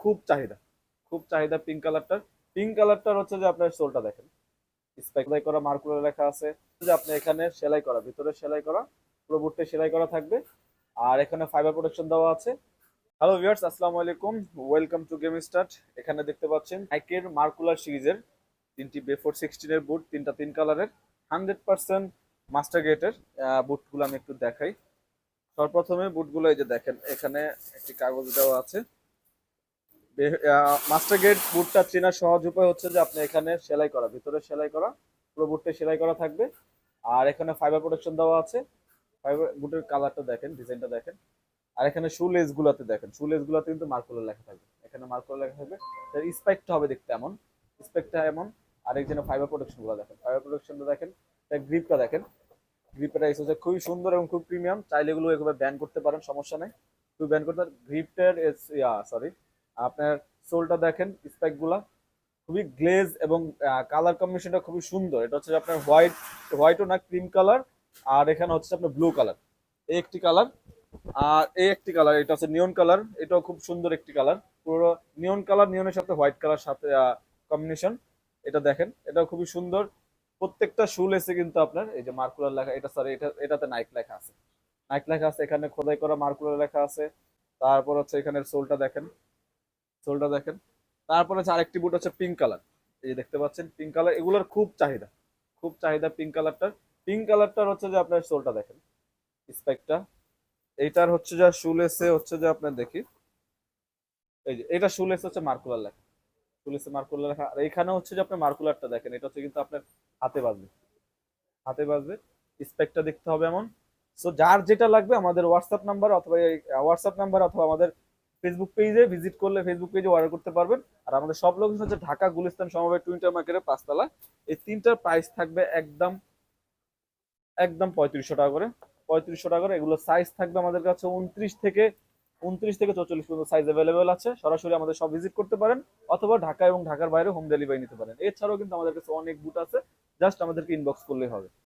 খুব চাহিদা খুব চাহিদা পিঙ্ক কালারটার পিঙ্ক কালারটার হচ্ছে যে আপনার সোলটা দেখেন। স্পেকলাই করা মার্কুলার লেখা আছে। যে আপনি এখানে সেলাই করা, ভিতরে সেলাই করা, পুরো বুটটা সেলাই করা থাকবে। আর এখানে ফাইবার প্রোটেকশন দেওয়া আছে। হ্যালো ভিউয়ার্স আসসালামু আলাইকুম। ওয়েলকাম টু গেম স্টার্ট এখানে দেখতে পাচ্ছেন নাইকের মার্কুলার সিরিজের তিনটি বেফোর সিক্সটিনের বুট তিনটা তিন কালারের হান্ড্রেড পার্সেন্ট মাস্টার গেটের বুটগুলো আমি একটু দেখাই। সর্বপ্রথমে বুটগুলো এই যে দেখেন, এখানে একটি কাগজ দেওয়া আছে। মাস্টার গেট বুটটা চেনার সহজ উপায় হচ্ছে যে আপনি এখানে সেলাই করা, ভিতরে সেলাই করা, পুরো বুটটা সেলাই করা থাকবে। আর এখানে ফাইবার প্রোটেকশন দেওয়া আছে। ফাইবার বুটের কালারটা দেখেন ডিজাইনটা দেখেন। আর এখানে শু লেস গুলাতে দেখেন। শু লেস গুলাতে কিন্তু মার্কুলার লেখা থাকবে। এখানে মার্কুলার লেখা থাকবে। তার স্পেকটা হবে দেখতে এমন। স্পেকটা এমন। আর একজনের ফাইবার প্রোটেকশনগুলো দেখেন। ফাইবার প্রোটেকশনটা দেখেন। তার গ্রিপটা দেখেন। গ্রিপটা এসেছে খুবই সুন্দর এবং খুব প্রিমিয়াম চাইলে এগুলো এভাবে ব্যান করতে পারেন, সমস্যা নেই। তুই ব্যান করতে গ্রিপটার সরি আপনার সোলটা দেখেন স্পেকগুলা খুবই গ্লেজ এবং কালার কম্বিনেশনটা খুবই সুন্দর। এটা হচ্ছে আপনার হোয়াইট হোয়াইটও না ক্রিম কালার আর এখানে হচ্ছে আপনার ব্লু কালার এই একটি কালার আর এই একটি কালার এটা হচ্ছে নিয়ন কালার এটাও খুব সুন্দর একটি কালার পুরো নিয়ন কালার নিয়নের সাথে হোয়াইট কালার সাথে কম্বিনেশন এটা দেখেন, এটাও খুবই সুন্দর। প্রত্যেকটা শু লেসে কিন্তু আপনার, এই যে মার্কুলার লেখা, এটা সরি এটা, এটাতে নাইক লেখা আছে। নাইক লেখা আছে, এখানে খোদাই করা মার্কুলার লেখা আছে। তারপর হচ্ছে এখানে সোলটা দেখেন সোলটা দেখেন। তারপর হচ্ছে আরেকটি বুট হচ্ছে পিঙ্ক কালার এই যে দেখতে পাচ্ছেন পিঙ্ক কালার এগুলোর খুব চাহিদা। খুব চাহিদা পিঙ্ক কালারটার পিঙ্ক কালারটার হচ্ছে যে আপনার সোলটা দেখেন স্পেকটা এইটার হচ্ছে যে শুলেসে হচ্ছে যে আপনার দেখি, এই যে এটা শুলেস হচ্ছে মার্কুলার লেখা। শুলেসে মার্কুলার লেখা। আর এখানে হচ্ছে যে আপনার মার্কুলারটা দেখেন, এটা হচ্ছে কিন্তু আপনার হাতে বাজবে। হাতে বাজবে স্পেকটা দেখতে হবে এমন। সো যার যেটা লাগবে আমাদের হোয়াটসঅ্যাপ নাম্বার অথবা হোয়াটসঅ্যাপ নাম্বার অথবা আমাদের ফেসবুক পেজে ভিজিট করলে ফেসবুক পেজে অর্ডার করতে পারবেন। আর আমাদের সব লোকেশন হচ্ছে ঢাকা, গুলিস্তান, সমবায় টুইন্টার মার্কেটের পাঁচতলা। এই তিনটার প্রাইস থাকবে একদম একদম পঁয়ত্রিশশো টাকা করে। পঁয়ত্রিশশো টাকা করে। এগুলো সাইজ থাকবে আমাদের কাছে উনত্রিশ থেকে উনত্রিশ থেকে চৌচল্লিশ পর্যন্ত সাইজ অ্যাভেলেবেল আছে। সরাসরি আমাদের সব ভিজিট করতে পারেন, অথবা ঢাকা এবং ঢাকার বাইরে হোম ডেলিভারি নিতে পারেন। এছাড়াও কিন্তু আমাদের কাছে অনেক বুট আছে। জাস্ট আমাদেরকে ইনবক্স করলেই হবে।